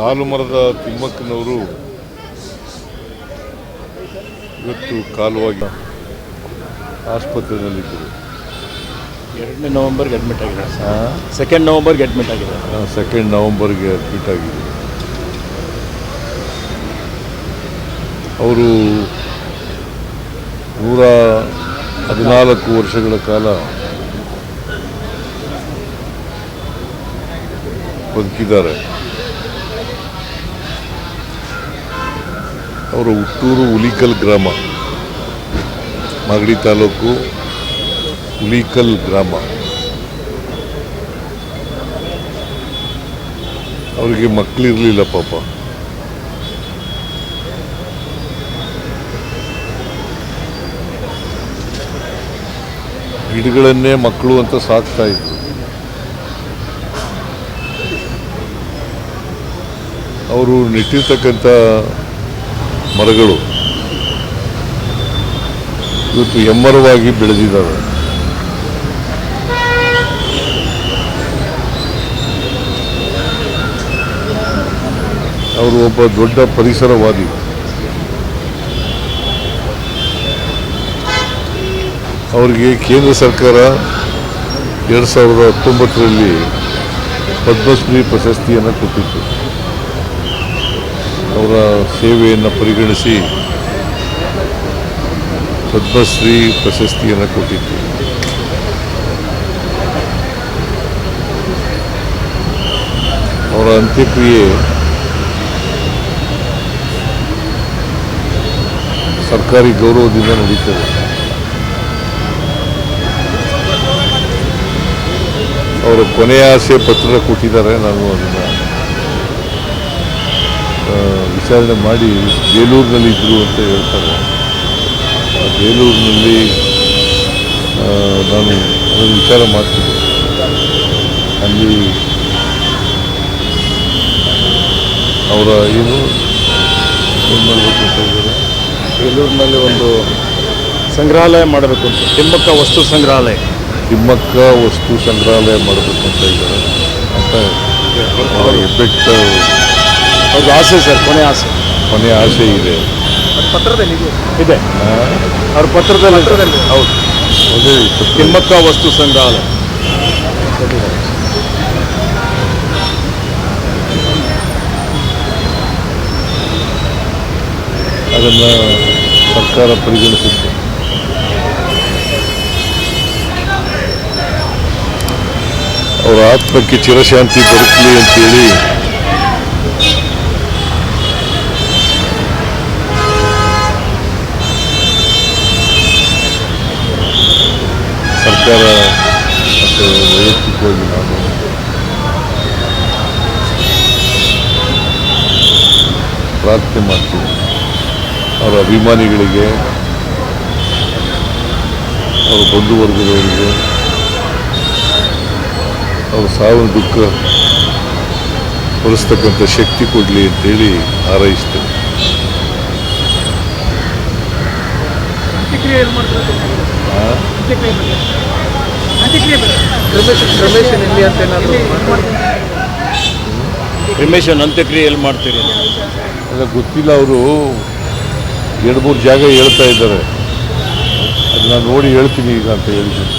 ಹಾಲು ಮರದ ತಿಮ್ಮಕ್ಕನವರು ಇವತ್ತು ಕಾಲುವಾಗಿ ಆಸ್ಪತ್ರೆಯಲ್ಲಿದ್ದರು. ಎರಡನೇ ನವಂಬರ್ಗೆ ಅಡ್ಮಿಟ್ ಆಗಿದ್ದಾರೆ. ಸೆಕೆಂಡ್ ನವಂಬರ್ಗೆ ಅಡ್ಮಿಟ್ ಆಗಿದ್ದಾರೆ. ಸೆಕೆಂಡ್ ನವಂಬರ್ಗೆ ಅಡ್ಮಿಟ್ ಆಗಿದೆ ಅವರು ನೂರ ಹದಿನಾಲ್ಕು ವರ್ಷಗಳ ಕಾಲ ಬದುಕಿದ್ದಾರೆ. ಅವರ ಹುಟ್ಟೂರು ಹುಲಿಕಲ್ ಗ್ರಾಮ. ಮಾಗಡಿ ತಾಲೂಕು ಹುಲಿಕಲ್ ಗ್ರಾಮ. ಅವರಿಗೆ ಮಕ್ಕಳಿರಲಿಲ್ಲ ಪಾಪ. ಗಿಡಗಳನ್ನೇ ಮಕ್ಕಳು ಅಂತ ಸಾಕ್ತಾ ಇದ್ರು. ಅವರು ನೆಟ್ಟಿರ್ತಕ್ಕಂಥ ಮರಗಳು. ಇವತ್ತು ಎಮ್ಮರವಾಗಿ ಬೆಳೆದಿದ್ದಾವೆ. ಅವರು ಒಬ್ಬ ದೊಡ್ಡ ಪರಿಸರವಾದಿ. ಅವರಿಗೆ ಕೇಂದ್ರ ಸರ್ಕಾರ ಎರಡು ಸಾವಿರದ ಹತ್ತೊಂಬತ್ತರಲ್ಲಿ ಪದ್ಮಶ್ರೀ ಪ್ರಶಸ್ತಿಯನ್ನು ಕೊಟ್ಟಿತ್ತು. ಅವರ ಸೇವೆಯನ್ನು ಪರಿಗಣಿಸಿ ಪದ್ಮಶ್ರೀ ಪ್ರಶಸ್ತಿಯನ್ನು ಕೊಟ್ಟಿತ್ತು ಅವರ ಅಂತ್ಯಕ್ರಿಯೆ ಸರ್ಕಾರಿ ಗೌರವದಿಂದ ನಡೀತದೆ. ಅವರು ಕೊನೆಯ ಆಸೆ ಪತ್ರ ಕೊಟ್ಟಿದ್ದಾರೆ, ನಾನು ಅದನ್ನು ವಿಚಾರಣೆ ಮಾಡಿ ಬೇಲೂರಿನಲ್ಲಿ ಇದ್ದರು ಅಂತ ಹೇಳ್ತಾರೆ. ಬೇಲೂರಿನಲ್ಲಿ ನಾನು ಅದನ್ನು ವಿಚಾರ ಮಾಡ್ತಿದ್ದೆ ಅಲ್ಲಿ ಅವರ ಏನು? ಏನು ಮಾಡಬೇಕು ಅಂತ ಹೇಳಿದರೆ ಬೇಲೂರಿನಲ್ಲಿ ಒಂದು ಸಂಗ್ರಹಾಲಯ ಮಾಡಬೇಕು ಅಂತ. ತಿಮ್ಮಕ್ಕ ವಸ್ತು ಸಂಗ್ರಹಾಲಯ. ತಿಮ್ಮಕ್ಕ ವಸ್ತು ಸಂಗ್ರಹಾಲಯ ಮಾಡಬೇಕು ಅಂತ ಇದ್ದಾರೆ. ಅಂತ ಬೆಟ್ಟ ಹೆಬ್ಬೆಟ್ಟ ಅವ್ರದ್ದು ಆಸೆ ಸರ್ ಕೊನೆ ಆಸೆ. ಕೊನೆ ಆಸೆ ಇದೆ. ಪತ್ರದಲ್ಲಿ ಇದೆ. ಅವ್ರ ಪತ್ರದಲ್ಲಿ ಹೌದು. ಅದೇ ತಿಮ್ಮಕ್ಕ ವಸ್ತು ಸಂಗ್ರಹಾಲಯ ಅದನ್ನು ಸರ್ಕಾರ ಪರಿಗಣಿಸುತ್ತೆ. ಅವರ ಆತ್ಮಕ್ಕೆ ಚಿರಶಾಂತಿ ದೊರಕಲಿ ಅಂತೇಳಿ ಸರ್ಕಾರ ಮತ್ತು ವೈಯಕ್ತಿಕವಾಗಿ ನಾನು ಪ್ರಾರ್ಥನೆ ಮಾಡ್ತೀನಿ. ಅವರ ಅಭಿಮಾನಿಗಳಿಗೆ ಅವರ ಬಂಧುವರ್ಗದವರಿಗೆ ಅವರ ಸಾವಿನ ದುಃಖ ಹೊರಿಸ್ತಕ್ಕಂಥ ಶಕ್ತಿ ಕೊಡಲಿ ಅಂತೇಳಿ ಹಾರೈಸ್ತೇನೆ. ಕ್ರಿಮೇಶನ್ ಅಂತ್ಯಕ್ರಿಯೆ ಎಲ್ಲಿ ಮಾಡ್ತೀರಿ? ಅಲ್ಲ ಗೊತ್ತಿಲ್ಲ ಅವರು. ಎರಡು ಮೂರು ಜಾಗ ಹೇಳ್ತಾ ಇದ್ದಾರೆ. ಅದನ್ನ ನೋಡಿ ಹೇಳ್ತೀನಿ ಈಗ ಅಂತ ಹೇಳಿದ್ದೀನಿ.